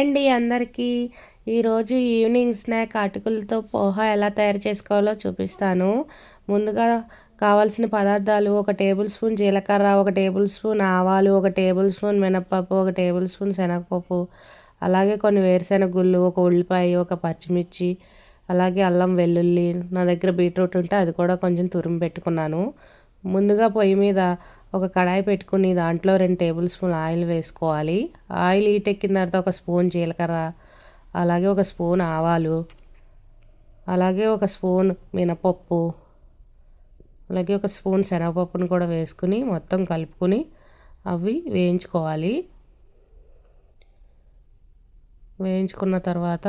అండి అందరికీ. ఈరోజు ఈవినింగ్ స్నాక్ అటుకులతో పోహా ఎలా తయారు చేసుకోవాలో చూపిస్తాను. ముందుగా కావాల్సిన పదార్థాలు ఒక టేబుల్ స్పూన్ జీలకర్ర ఒక టేబుల్ స్పూన్ ఆవాలు ఒక టేబుల్ స్పూన్ మినప్పప్పు ఒక టేబుల్ స్పూన్ శనగపప్పు అలాగే కొన్ని వేరుశెనగ గుళ్ళు ఒక ఉల్లిపాయ ఒక పచ్చిమిర్చి అలాగే అల్లం వెల్లుల్లి. నా దగ్గర బీట్రూట్ ఉంటే అది కూడా కొంచెం తురిమి పెట్టుకున్నాను. ముందుగా పొయ్యి మీద ఒక కడాయి పెట్టుకుని దాంట్లో రెండు టేబుల్ స్పూన్ ఆయిల్ వేసుకోవాలి. ఆయిల్ ఎక్కిన తర్వాత ఒక స్పూన్ జీలకర్ర అలాగే ఒక స్పూన్ ఆవాలు అలాగే ఒక స్పూన్ మినపప్పు అలాగే ఒక స్పూన్ శనగపప్పును కూడా వేసుకుని మొత్తం కలుపుకొని అవి వేయించుకోవాలి. వేయించుకున్న తర్వాత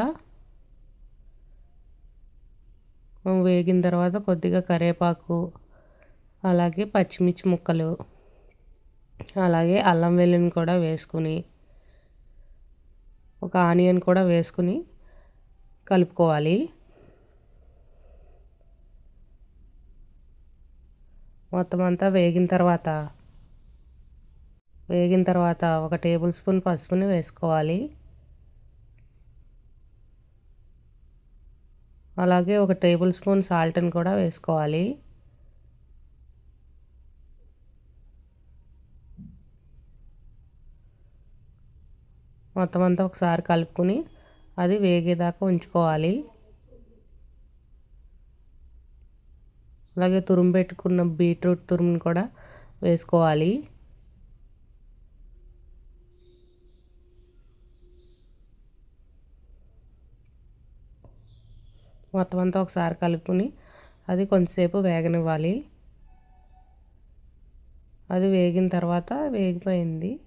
వేగిన తర్వాత కొద్దిగా కరివేపాకు అలాగే పచ్చిమిర్చి ముక్కలు అలాగే అల్లం వెల్లుల్లిని కూడా వేసుకుని ఒక ఆనియన్ కూడా వేసుకుని కలుపుకోవాలి. మొత్తం అంతా వేగిన తర్వాత వేగిన తర్వాత ఒక టేబుల్ స్పూన్ పసుపుని వేసుకోవాలి. అలాగే ఒక టేబుల్ స్పూన్ సాల్ట్ని కూడా వేసుకోవాలి. మొత్తం అంతా ఒకసారి కలుపుకొని అది వేగేదాకా ఉంచుకోవాలి. అలాగే తురుము పెట్టుకున్న బీట్రూట్ తురుముని కూడా వేసుకోవాలి. మొత్తం అంతా ఒకసారి కలుపుకొని అది కొంతసేపు వేగనివ్వాలి. అది వేగిన తర్వాత వేగిపోయింది.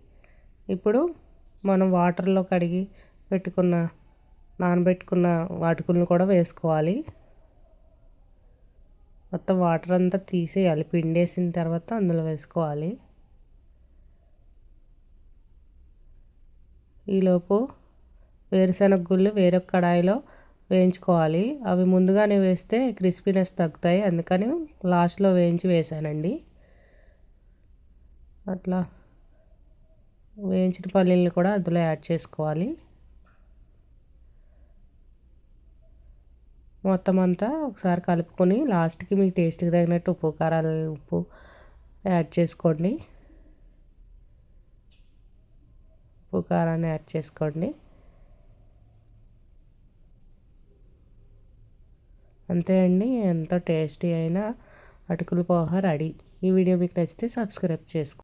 ఇప్పుడు మనం వాటర్లో కడిగి పెట్టుకున్న నానబెట్టుకున్న వాటికులను కూడా వేసుకోవాలి. మొత్తం వాటర్ అంతా తీసేయాలి. పిండేసిన తర్వాత అందులో వేసుకోవాలి. ఈలోపు వేరుశనగ గుళ్ళు వేరొక కడాయిలో వేయించుకోవాలి. అవి ముందుగానే వేస్తే క్రిస్పీనెస్ తగ్గుతాయి. అందుకని లాస్ట్లో వేయించి వేసానండి అట్లా వేయించిన పల్లీలను కూడా అందులో యాడ్ చేసుకోవాలి. మొత్తం అంతా ఒకసారి కలుపుకొని లాస్ట్కి మీ టేస్ట్కి తగినట్టు ఉప్పు కారాలు ఉప్పు యాడ్ చేసుకోండి. ఉప్పు కారాన్ని యాడ్ చేసుకోండి. అంతే అండి ఎంతో టేస్టీ అయిన అటుకులు పోహ రెడీ. ఈ వీడియో మీకు నచ్చితే సబ్స్క్రైబ్ చేసుకోండి